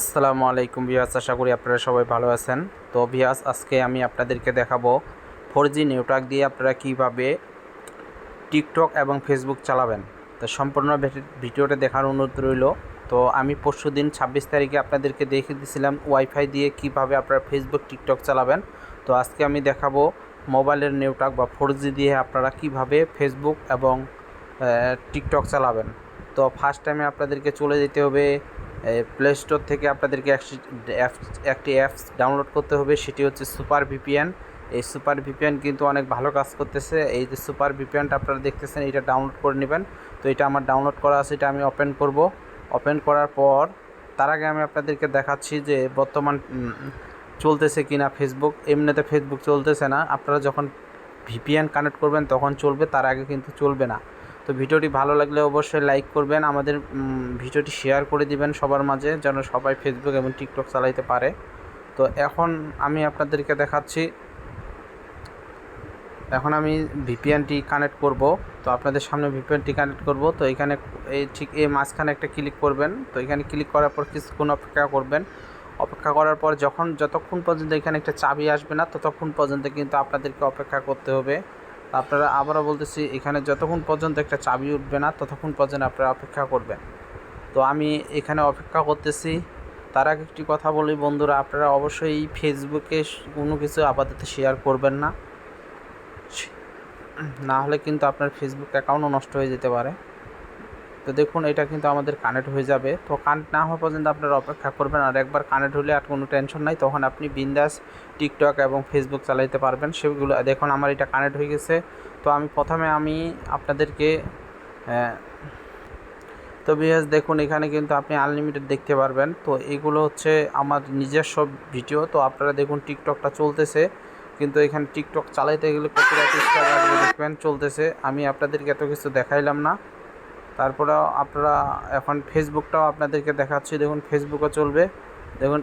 আসসালামু আলাইকুম বিয়াস আশা করি আপনারা সবাই ভালো আছেন। তো বিয়াস আজকে আমি আপনাদেরকে দেখাবো ফোর জি নেটওয়ার্ক দিয়ে আপনারা কীভাবে টিকটক এবং ফেসবুক চালাবেন। তো সম্পূর্ণ ভিডিওটা দেখার অনুরোধ রইল। তো আমি পরশু দিন ছাব্বিশ তারিখে আপনাদেরকে দেখিয়ে দিয়েছিলাম ওয়াইফাই দিয়ে কীভাবে আপনারা ফেসবুক, টিকটক চালাবেন। তো আজকে আমি দেখাবো মোবাইলের নেটওয়ার্ক বা ফোর জি দিয়ে আপনারা কীভাবে ফেসবুক এবং টিকটক চালাবেন। তো ফার্স্ট টাইমে আপনাদেরকে চলে যেতে হবে প্লে স্টোর থেকে আপনাদেরকে একটি অ্যাপস- ডাউনলোড করতে হবে। সেটি হচ্ছে সুপার ভিপিএন এই সুপার ভিপিএন কিন্তু অনেক ভালো কাজ করতেছে। এই যে সুপার ভিপিএনটা আপনারা দেখতেছেন, এটা ডাউনলোড করে নেবেন। তো এটা আমার ডাউনলোড করা আছে, এটা আমি ওপেন করব। ওপেন করার পর, তার আগে আমি আপনাদেরকে দেখাচ্ছি যে বর্তমান চলতেছে কি না ফেসবুক এমনিতে ফেসবুক চলতেছে না। আপনারা যখন ভিপিএন কানেক্ট করবেন, তখন চলবে, তার আগে কিন্তু চলবে না। তো ভিডিওটি ভালো লাগলে অবশ্যই লাইক করবেন, আমাদের ভিডিওটি শেয়ার করে দিবেন সবার মাঝে, যেন সবাই ফেসবুক এবং টিকটক চালাইতে পারে। তো এখন আমি আপনাদেরকে দেখাচ্ছি, এখন আমি ভিপিএনটি কানেক্ট করব। তো আপনাদের সামনে ভিপিএনটি কানেক্ট করব। তো এখানে, এই ঠিক এই মাঝখানে একটা ক্লিক করবেন। তো এখানে ক্লিক করার পর কিছুক্ষণ অপেক্ষা করবেন। অপেক্ষা করার পর যখন, যতক্ষণ পর্যন্ত এখানে একটা চাবি আসবে না, ততক্ষণ পর্যন্ত কিন্তু আপনাদেরকে অপেক্ষা করতে হবে। আপনারা আবারও বলতেছি, এখানে যতক্ষণ পর্যন্ত একটা চাবি উঠবে না, ততক্ষণ পর্যন্ত আপনারা অপেক্ষা করবেন। তো আমি এখানে অপেক্ষা করতেছি। তার আগে একটি কথা বলি বন্ধুরা, আপনারা অবশ্যই ফেসবুকে কোনো কিছু আপাতত শেয়ার করবেন না। না হলে কিন্তু আপনার ফেসবুক অ্যাকাউন্টও নষ্ট হয়ে যেতে পারে। তো দেখুন, এটা কিন্তু আমাদের কানেক্ট হয়ে যাবে। তো কানেক্ট না হওয়া পর্যন্ত আপনারা অপেক্ষা করবেন, আর একবার কানেক্ট হলে আর কোনো টেনশন নাই। তখন আপনি বিন্দাস টিকটক এবং ফেসবুক চালাইতে পারবেন। সেগুলো, দেখুন আমার এটা কানেক্ট হয়ে গেছে। তো আমি প্রথমে আমি আপনাদেরকে তো বিএস দেখুন এখানে কিন্তু আপনি আনলিমিটেড দেখতে পারবেন। তো এগুলো হচ্ছে আমার নিজস্ব ভিডিও। তো আপনারা দেখুন টিকটকটা চলতেছে। কিন্তু এখানে টিকটক চালাইতে গেলে কপিরাইট দেখবেন, চলতেছে। আমি আপনাদেরকে এত কিছু দেখাইলাম না। তারপরে আপনারা এখন ফেসবুকটাও আপনাদেরকে দেখাচ্ছি। দেখুন, ফেসবুকও চলবে। দেখুন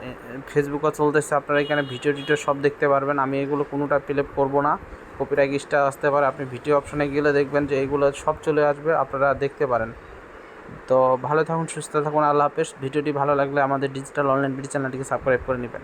ফেসবুকও চলতেছে। আপনারা এখানে ভিডিও টিডিও সব দেখতে পারবেন। আমি এগুলো কোনোটা প্লে করব না। কপিরাইট স্টার আসতে পারে। আপনি ভিডিও অপশনে গেলে দেখবেন যে এগুলো সব চলে আসবে। আপনারা দেখতে পারেন। তো ভালো থাকুন, সুস্থ থাকুন। আল্লাহ হাফেজ। ভিডিওটি ভালো লাগলে আমাদের ডিজিটাল অনলাইন বিডি চ্যানেলটিকে সাবস্ক্রাইব করে নেবেন।